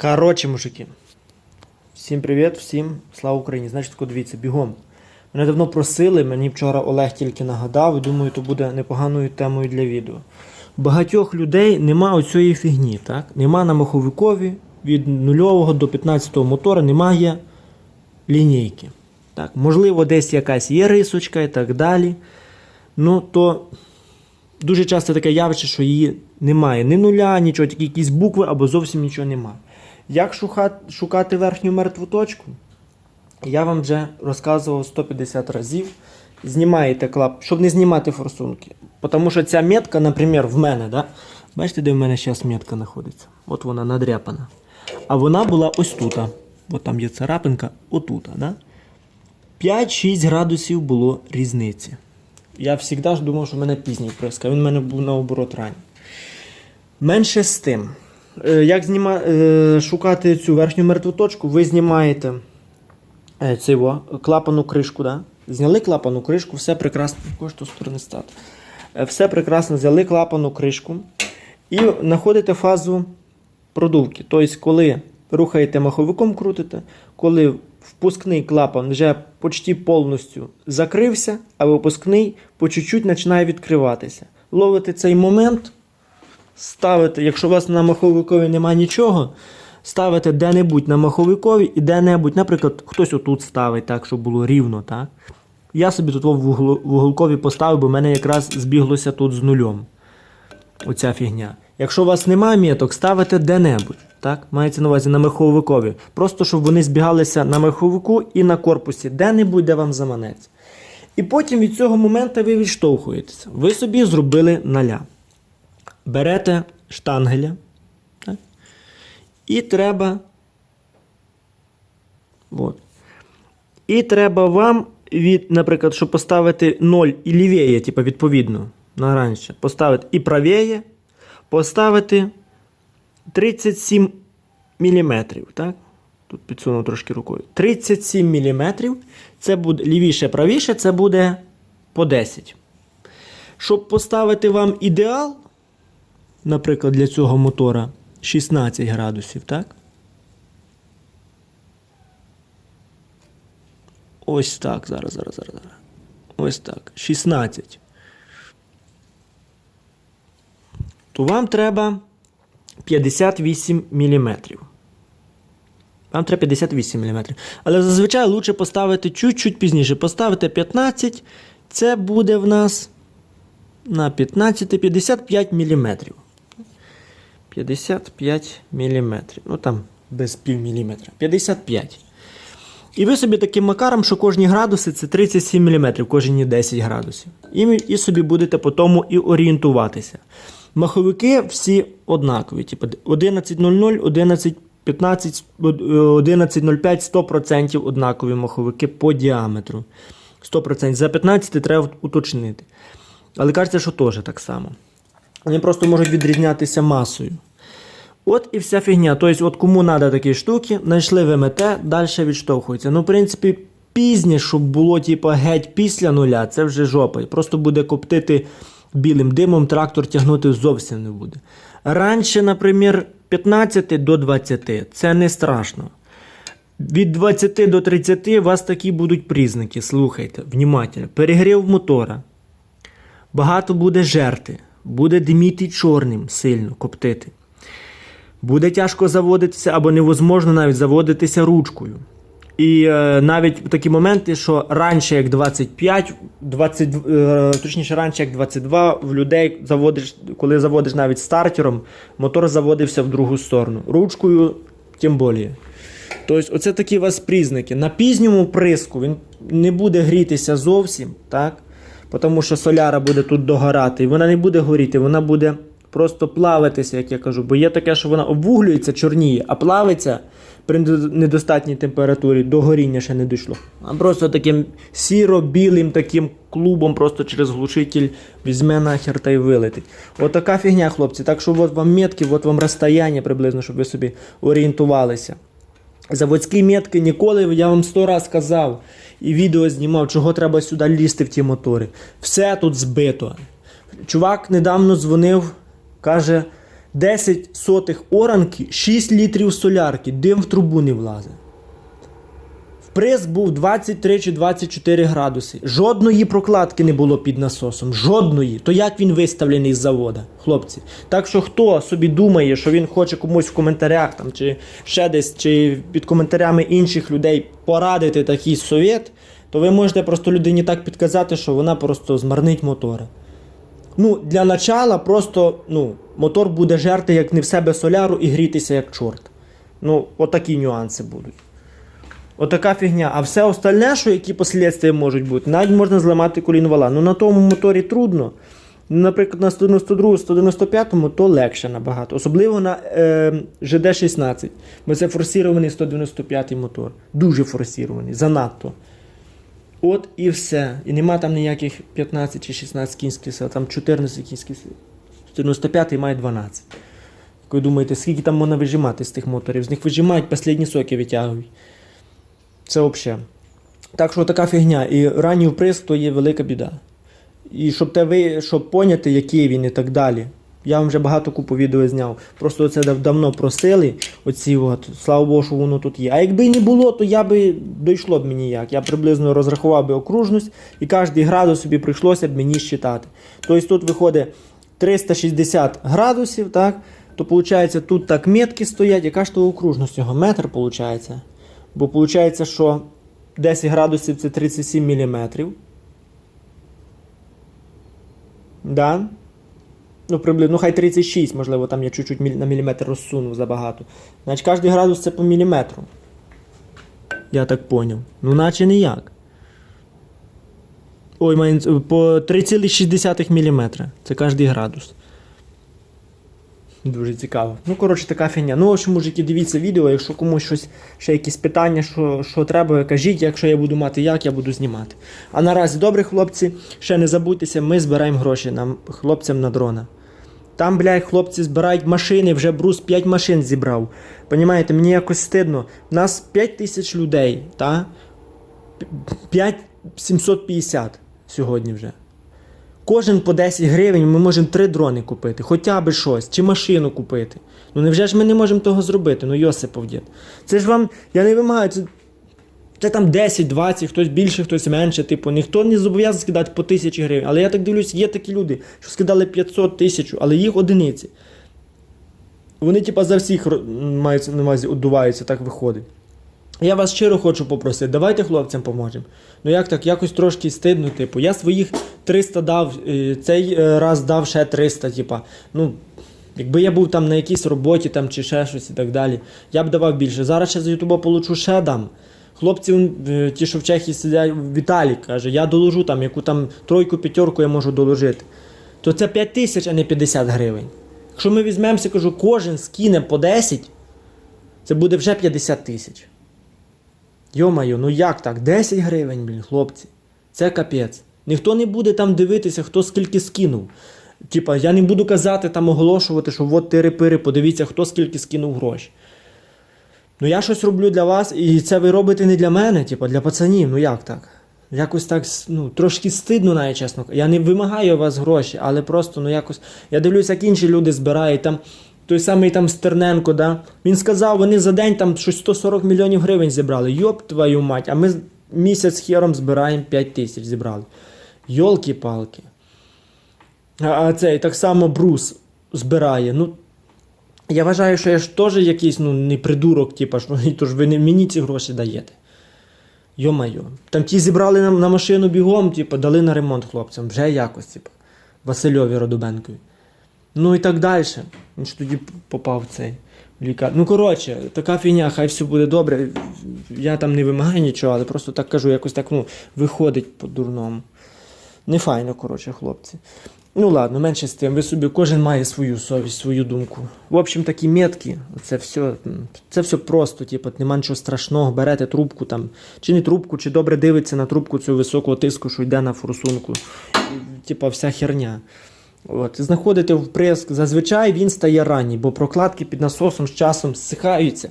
Коротше, мужики. Всім привіт, всім слава Україні. Значить, дивіться, бігом. Мене давно просили, мені вчора Олег тільки нагадав, і думаю, то буде непоганою темою для відео. Багатьох людей нема оцієї фігні, так? Нема на маховикові від 0 до 15 мотора немає лінійки. Так? Можливо, десь якась є рисочка і так далі. Ну, то дуже часто таке явище, що її немає ні нуля, нічого, тільки якісь букви або зовсім нічого немає. Як шукати, верхню мертву точку? Я вам вже розказував 150 разів. Знімаєте клап, щоб не знімати форсунки. Тому що ця метка, наприклад, в мене, да? бачите, де в мене зараз метка знаходиться? От вона надряпана. А вона була ось тут. От там є царапинка, отут. Да? 5-6 градусів було різниці. Я завжди думав, що в мене пізній приск, він в мене був наоборот ранній. Менше з тим. Е, Як зніма... е, шукати цю верхню мертву точку, ви знімаєте е, цього, клапану кришку. Да? Зняли клапану кришку, все прекрасно. Сторони стати. Все прекрасно, взяли клапану кришку і знаходите фазу продувки. Тобто, коли рухаєте маховиком, крутите, коли впускний клапан вже почти повністю закрився, а випускний по чуть-чуть починає відкриватися. Ловите цей момент, ставите, якщо у вас на маховикові немає нічого, ставите де-небудь на маховикові і де-небудь, наприклад, хтось отут ставить так, щоб було рівно. так? Я собі тут в углу- в уголкові поставив, бо в мене якраз збіглося тут з нульом. Оця фігня. Якщо у вас немає міток, ставите де-небудь. Так? Мається на увазі на маховикові. Просто щоб вони збігалися на маховику і на корпусі, де-небудь, де вам заманеться. І потім від цього моменту ви відштовхуєтеся. Ви собі зробили наля. Берете штангеля. Так? І треба. От. І треба вам від, наприклад, щоб поставити 0 і лівіє, типу, відповідно, на раніше, поставити і правіє, поставити 37 мм. Так? Тут підсунув трошки рукою. 37 мм. Це буде лівіше, правіше, це буде по 10. Щоб поставити вам ідеал, наприклад, для цього мотора 16 градусів, так? Ось так. Зараз, зараз, зараз. Ось так. 16. То вам треба 58 мм. Вам треба 58 мм. Але зазвичай лучше поставити чуть-чуть пізніше. Поставити 15. Це буде в нас на 15 55 мм. 55 мм. Ну там без пів міліметра. 55. І ви собі таким макаром, що кожні градуси це 37 мм, кожні 10 градусів. І, і собі будете по тому і орієнтуватися. Маховики всі однакові. Типу 11.00, 11.15, 11.05, 100% однакові маховики по діаметру. 100%. За 15 треба уточнити. Але кажеться, що теж так само. Вони просто можуть відрізнятися масою. От і вся фігня. Тобто, от кому треба такі штуки, знайшли ВМТ, далі відштовхується. Ну, в принципі, пізніше, щоб було типу, геть після нуля, це вже жопа. Просто буде коптити білим димом, трактор тягнути зовсім не буде. Раніше, наприклад, 15 до 20 це не страшно. Від 20 до 30 у вас такі будуть признаки. Слухайте, внимательно. Перегрів мотора. Багато буде жерти, буде диміти чорним сильно коптити. Буде тяжко заводитися або невозможно навіть заводитися ручкою. І е, навіть такі моменти, що раніше як 25, 20, е, точніше раніше як 22, в людей заводиш, коли заводиш навіть стартером, мотор заводився в другу сторону. Ручкою, тим більше. Тобто, оце такі у вас признаки. На пізньому приску він не буде грітися зовсім, так? Тому що соляра буде тут догорати, і вона не буде горіти, вона буде просто плавитися, як я кажу. Бо є таке, що вона обвуглюється, чорніє, а плавиться при недостатній температурі до горіння ще не дійшло. А просто таким сіро-білим таким клубом просто через глушитель візьме нахер та й вилетить. Отака фігня, хлопці. Так що от вам метки, от вам розстояння приблизно, щоб ви собі орієнтувалися. Заводські метки ніколи, я вам сто раз казав і відео знімав, чого треба сюди лізти в ті мотори. Все тут збито. Чувак недавно дзвонив, каже: 10 сотих оранки, 6 літрів солярки, дим в трубу не влазить. Вприск був 23 чи 24 градуси. Жодної прокладки не було під насосом. Жодної. То як він виставлений з завода, хлопці? Так що хто собі думає, що він хоче комусь в коментарях там, чи ще десь, чи під коментарями інших людей порадити такий совет, то ви можете просто людині так підказати, що вона просто змарнить мотори. Ну, для начала просто ну, мотор буде жерти як не в себе соляру і грітися як чорт. Ну, отакі нюанси будуть. Отака фігня. А все остальне, що які послідствия можуть бути, навіть можна зламати колінвала. Ну на тому моторі трудно. Наприклад, на 192 195 то легше набагато. Особливо на е, ЖД-16. Бо це форсірований 195 мотор. Дуже форсірований, занадто. От і все. І нема там ніяких 15 чи 16 кінських сил, там 14 кінських сил. 195 має 12. Як ви думаєте, скільки там можна вижимати з тих моторів? З них вижимають, останні соки витягують. Це взагалі. Так що така фігня. І ранній вприск то є велика біда. І щоб те ви, щоб поняти, який він і так далі. Я вам вже багато купу відео зняв. Просто це давно просили. Оці от, слава Богу, що воно тут є. А якби і не було, то я би дійшло б мені як. Я приблизно розрахував би окружність, і кожний градус собі прийшлося б мені щитати. Тобто тут виходить 360 градусів, так? То виходить, тут так метки стоять, яка ж то окружність його? Метр виходить. Бо виходить, що 10 градусів це 37 мм. Да? Ну, приблизно, ну хай 36, можливо, там я чуть-чуть на міліметр розсунув забагато. Значить, кожен градус це по міліметру. Я так поняв. Ну, наче ніяк. Ой, по 3,6 мм. Це кожен градус. Дуже цікаво. Ну, коротше, така фігня. Ну, в общем, мужики, дивіться відео. Якщо комусь щось, ще якісь питання, що, що треба, кажіть, якщо я буду мати як, я буду знімати. А наразі, добре, хлопці, ще не забудьтеся, ми збираємо гроші нам, хлопцям на дрона. Там, блядь, хлопці збирають машини, вже брус 5 машин зібрав. Понімаєте, мені якось стидно. У нас 5 тисяч людей, та? 5 750 сьогодні вже. Кожен по 10 гривень ми можемо 3 дрони купити, хоча б щось, чи машину купити. Ну невже ж ми не можемо того зробити? Ну Йосипов. Це ж вам, я не вимагаю, це, це там 10, 20, хтось більше, хтось менше. Типу, ніхто не зобов'язаний скидати по тисячі гривень. Але я так дивлюсь, є такі люди, що скидали 500 тисяч, але їх одиниці. Вони, типа, за всіх мають на увазі одуваються, так виходить. Я вас щиро хочу попросити, давайте хлопцям поможемо. Ну як так, якось трошки стидно, типу. Я своїх 300 дав, е, цей е, раз дав ще 300, типа. Ну, якби я був там на якійсь роботі там, чи ще щось і так далі, я б давав більше. Зараз ще з Ютуба получу ще дам. Хлопці, е, ті, що в Чехії сидять, Віталій каже, я доложу там, яку там тройку, п'ятерку я можу доложити. То це 5 тисяч, а не 50 гривень. Якщо ми візьмемося, кажу, кожен скине по 10, це буде вже 50 тисяч. Йомайо, ну як так? 10 гривень, блін, хлопці. Це капець. Ніхто не буде там дивитися, хто скільки скинув. Типа, я не буду казати там оголошувати, що от тири-пири, подивіться, хто скільки скинув гроші. Ну я щось роблю для вас, і це ви робите не для мене, типа, для пацанів. Ну як так? Якось так, ну, трошки стидно, навіть чесно. Я не вимагаю у вас гроші, але просто, ну якось. Я дивлюся, як інші люди збирають там. Той самий там Стерненко, да? він сказав, вони за день там щось 140 мільйонів гривень зібрали. Йоп твою мать, а ми місяць хером збираємо 5 тисяч зібрали. Йолки-палки. А, а цей так само Брус збирає. Ну, я вважаю, що я ж теж якийсь ну, не придурок, типа, що то ж ви не мені ці гроші даєте. Йо-майо. Там ті зібрали на, на машину бігом, типу, дали на ремонт хлопцям, вже якось, типу, Васильові Родубенкові. Ну і так далі. Він ж тоді попав в цей лікар. Ну, коротше, така фігня, хай все буде добре. Я там не вимагаю нічого, але просто так кажу, якось так ну, виходить по-дурному. Не файно, коротше, хлопці. Ну ладно, менше з тим. Ви собі кожен має свою совість, свою думку. В общем, такі метки, це все, це все просто, типу, нема нічого страшного. Берете трубку там, чи не трубку, чи добре дивиться на трубку цю високого тиску, що йде на форсунку. Типа вся херня. От, знаходите вприск, зазвичай він стає ранній, бо прокладки під насосом з часом зсихаються,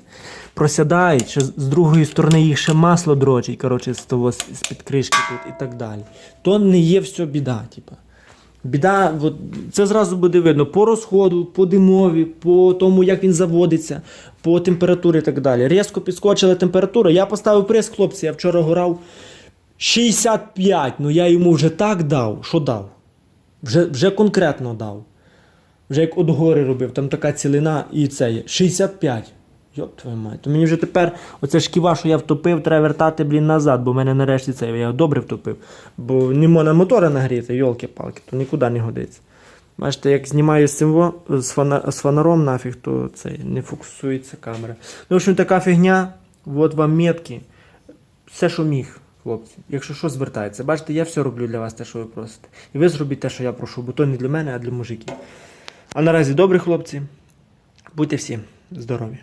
просядають, ще з другої сторони їх ще масло дрочить, коротше, з того з-під кришки тут і так далі. То не є все біда, типа. Біда, от, це зразу буде видно по розходу, по димові, по тому, як він заводиться, по температурі і так далі. Різко підскочила температура. Я поставив прес, хлопці, я вчора горав 65. Ну я йому вже так дав. Що дав? Вже, вже конкретно дав. Вже як от гори робив, там така цілина і це є. 65. Йоп твою мать. То мені вже тепер оце шківа, що я втопив, треба вертати, блін, назад, бо в мене нарешті це я добре втопив. Бо не можна мотора нагріти, йолки-палки, то нікуди не годиться. Бачите, як знімаю з цим з, фана, з фонаром нафіг, то це не фокусується камера. Ну, в общем, така фігня, от вам метки. Все, що міг, хлопці. Якщо що, звертається. Бачите, я все роблю для вас, те, що ви просите. І ви зробіть те, що я прошу, бо то не для мене, а для мужиків. А наразі добрі хлопці. Будьте всі здорові.